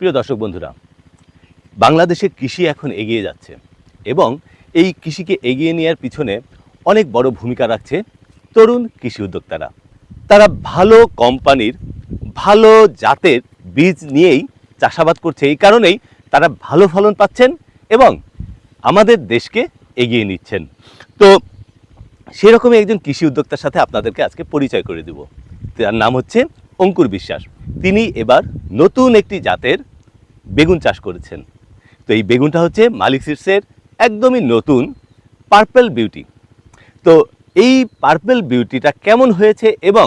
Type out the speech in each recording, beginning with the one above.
প্রিয় দর্শক বন্ধুরা বাংলাদেশের কৃষি এখন এগিয়ে যাচ্ছে এবং এই কৃষিকে এগিয়ে নেওয়ার পিছনে অনেক বড় ভূমিকা রাখছে তরুণ কৃষি উদ্যোক্তারা। তারা ভালো কোম্পানির, ভালো জাতের বীজ নিয়েই চাষাবাদ করছে। এই কারণেই তারা ভালো ফলন পাচ্ছেন এবং আমাদের দেশকে এগিয়ে নিচ্ছেন। তো সেরকমই একজন কৃষি উদ্যোক্তার সাথে আপনাদেরকে আজকে পরিচয় করে দেব। তার নাম হচ্ছে অঙ্কুর বিশ্বাস। তিনি এবার নতুন একটি জাতের বেগুন চাষ করেছেন। তো এই বেগুনটা হচ্ছে মালিক সিডসের একদমই নতুন পার্পেল বিউটি। তো এই পার্পল বিউটিটা কেমন হয়েছে এবং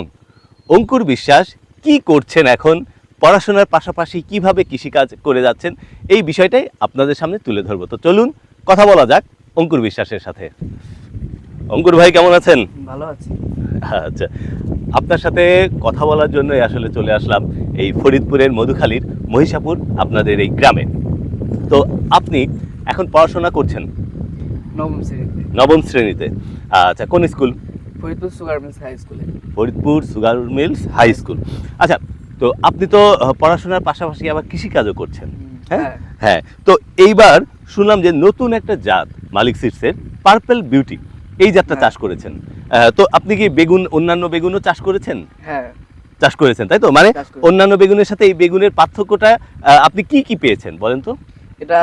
অঙ্কুর বিশ্বাস কি করছেন এখন পড়াশোনার পাশাপাশি কীভাবে কৃষিকাজ করে যাচ্ছেন এই বিষয়টাই আপনাদের সামনে তুলে ধরবো। তো চলুন কথা বলা যাক অঙ্কুর বিশ্বাসের সাথে। অঙ্কুর ভাই কেমন আছেন? ভালো আছি। আচ্ছা আপনার সাথে কথা বলার জন্যই আসলে চলে আসলাম। এই ফরিদপুরের মধুখালীর মহিষাপুর আপনাদের এই গ্রামে। তো আপনি এখন পড়াশোনা করছেন? নবম শ্রেণীতে। নবম শ্রেণীতে। আচ্ছা কোন school? Faridpur sugar mills high স্কুলে। Faridpur sugar mills high school. আচ্ছা তো আপনি তো পড়াশোনার পাশাপাশি আবার কৃষিকাজও করছেন। হ্যাঁ? হ্যাঁ। হ্যাঁ তো এইবার শুনলাম যে নতুন একটা জাত মালিক সিডসের পার্পেল বিউটি এই জাতটা হ্যাঁ। চাষ করেছেন। তো আপনি কি বেগুন অন্যান্য বেগুনও চাষ করেছেন? হ্যাঁ। চাষ করেছেন তাই তো? মানে অন্যান্য বেগুনের সাথে এই বেগুনের পার্থক্যটা আপনি কি কি পেয়েছেন বলেন তো? এটা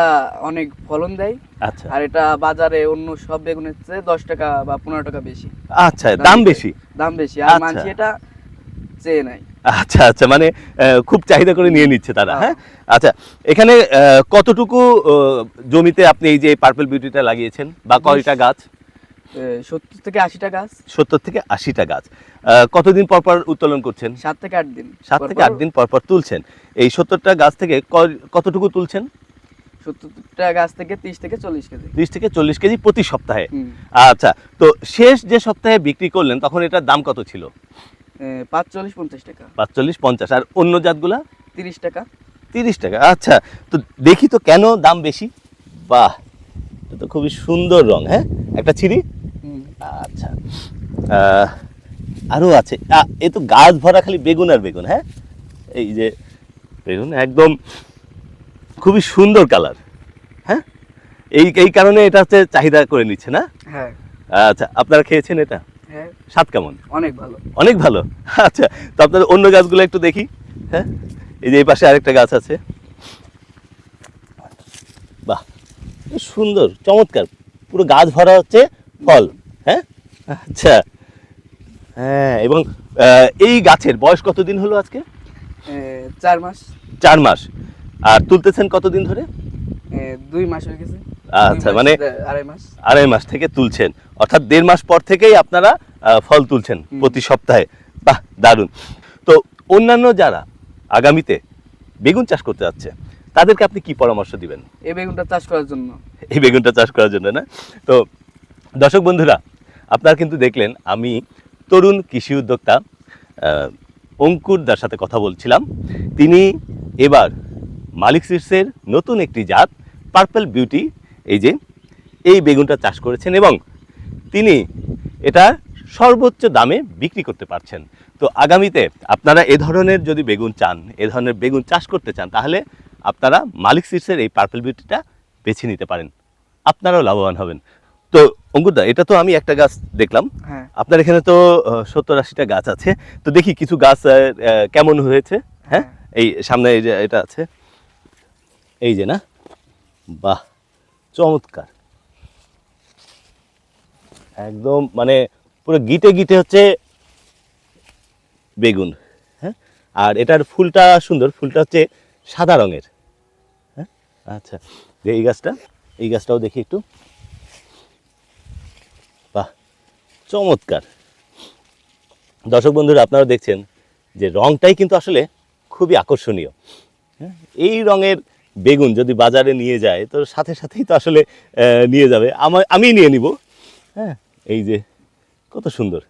অনেক ফলন দেয়। আচ্ছা। আর এটা বাজারে অন্য সব বেগুনের চেয়ে দশ টাকা বা পনেরো টাকা বেশি। আচ্ছা দাম বেশি। দাম বেশি। আর আচ্ছা। মানছি এটা চেয়ে নাই। আচ্ছা আচ্ছা মানে খুব চাহিদা করে নিয়ে নিচ্ছে তারা হ্যাঁ? আচ্ছা এখানে কতটুকু জমিতে আপনি এই যে পার্পল বিউটিটা লাগিয়েছেন বা কয়টা গাছ? সত্তর থেকে আশিটা গাছ। সত্তর থেকে আশিটা গাছ। কতদিন পর পর উত্তোলন করছেন? সাত থেকে আট দিন সাত থেকে আট দিন পর পর তুলছেন। এই সত্তরটা গাছ থেকে কতটুকু তুলছেন? সত্তরটা গাছ থেকে তিরিশ থেকে চল্লিশ কেজি। ত্রিশ থেকে চল্লিশ কেজি প্রতি সপ্তাহে? আচ্ছা তো শেষ যে সপ্তাহে বিক্রি করলেন তখন এটার দাম কত ছিল? এ, পাঁচ চল্লিশ পঞ্চাশ টাকা। পাঁচচল্লিশ পঞ্চাশ। আর অন্য জাতগুলা? তিরিশ টাকা। তিরিশ টাকা। আচ্ছা তো দেখি তো কেন দাম বেশি? বাহ এটা তো খুবই সুন্দর রং হ্যাঁ? একটা ছিড়ি। আচ্ছা। আহ, আরও আছে। এ তো গাছ ভরা খালি বেগুন আর বেগুন হ্যাঁ? এই যে বেগুন একদম খুবই সুন্দর কালার হ্যাঁ? এই এই কারণে এটা হচ্ছে চাহিদা করে নিচ্ছে না? হ্যাঁ। আচ্ছা আপনারা খেয়েছেন এটা? হ্যাঁ। স্বাদ কেমন? অনেক ভালো। অনেক ভালো? আচ্ছা তো আপনাদের অন্য গাছগুলো একটু দেখি হ্যাঁ? এই যে এই পাশে আরেকটা গাছ আছে। বাহ সুন্দর চমৎকার। পুরো গাছ ভরা হচ্ছে ফল। আচ্ছা। হ্যাঁ এবং এই গাছের বয়স কতদিন হলো আজকে? চার মাস। চার মাস। আর তুলতেছেন কতদিন ধরে? দুই মাস হয়ে গেছে। আচ্ছা, মানে- আড়াই মাস। আড়াই মাস থেকে তুলছেন। অর্থাৎ দেড় মাস পর থেকেই আপনারা ফল তুলছেন প্রতি সপ্তাহে। বাহ দারুণ। তো অন্যান্য যারা আগামীতে বেগুন চাষ করতে যাচ্ছে তাদেরকে আপনি কি পরামর্শ দিবেন? এই বেগুনটা চাষ করার জন্য। এই বেগুনটা চাষ করার জন্য না? তো দর্শক বন্ধুরা আপনারা কিন্তু দেখলেন আমি তরুণ কৃষি উদ্যোক্তা আহ, অঙ্কুর দার সাথে কথা বলছিলাম। তিনি এবার মালিক সিডসের নতুন একটি জাত পার্পল বিউটি এই যে এই বেগুনটা চাষ করেছেন এবং তিনি এটা সর্বোচ্চ দামে বিক্রি করতে পারছেন। তো আগামীতে আপনারা এ ধরনের যদি বেগুন চান এ ধরনের বেগুন চাষ করতে চান তাহলে আপনারা মালিক সিডসের এই পার্পল বিউটিটা বেছে নিতে পারেন। আপনারাও লাভবান হবেন। তো অঙ্কুরদা এটা তো আমি একটা গাছ দেখলাম। হ্যাঁ। আপনার এখানে তো সত্তর আশিটা গাছ আছে। তো দেখি কিছু গাছ কেমন হয়েছে? হ্যাঁ? এই সামনে এই যে এটা আছে। এই যে না? বাহ! চমৎকার। একদম মানে পুরো গিটে গিটে হচ্ছে বেগুন হ্যাঁ? আর এটার ফুলটা সুন্দর ফুলটা হচ্ছে সাদা রঙের হ্যাঁ? আচ্ছা যে এই গাছটা এই গাছটাও দেখি একটু বাহ চমৎকার। দর্শক বন্ধুরা, আপনারা দেখছেন যে রঙটাই কিন্তু আসলে খুবই আকর্ষণীয়। হ্যাঁ এই রঙের বেগুন যদি বাজারে নিয়ে যায়, তো সাথে সাথেই তো আসলে নিয়ে যাবে। আমি নিয়ে নিব। হ্যাঁ এই যে কত সুন্দর।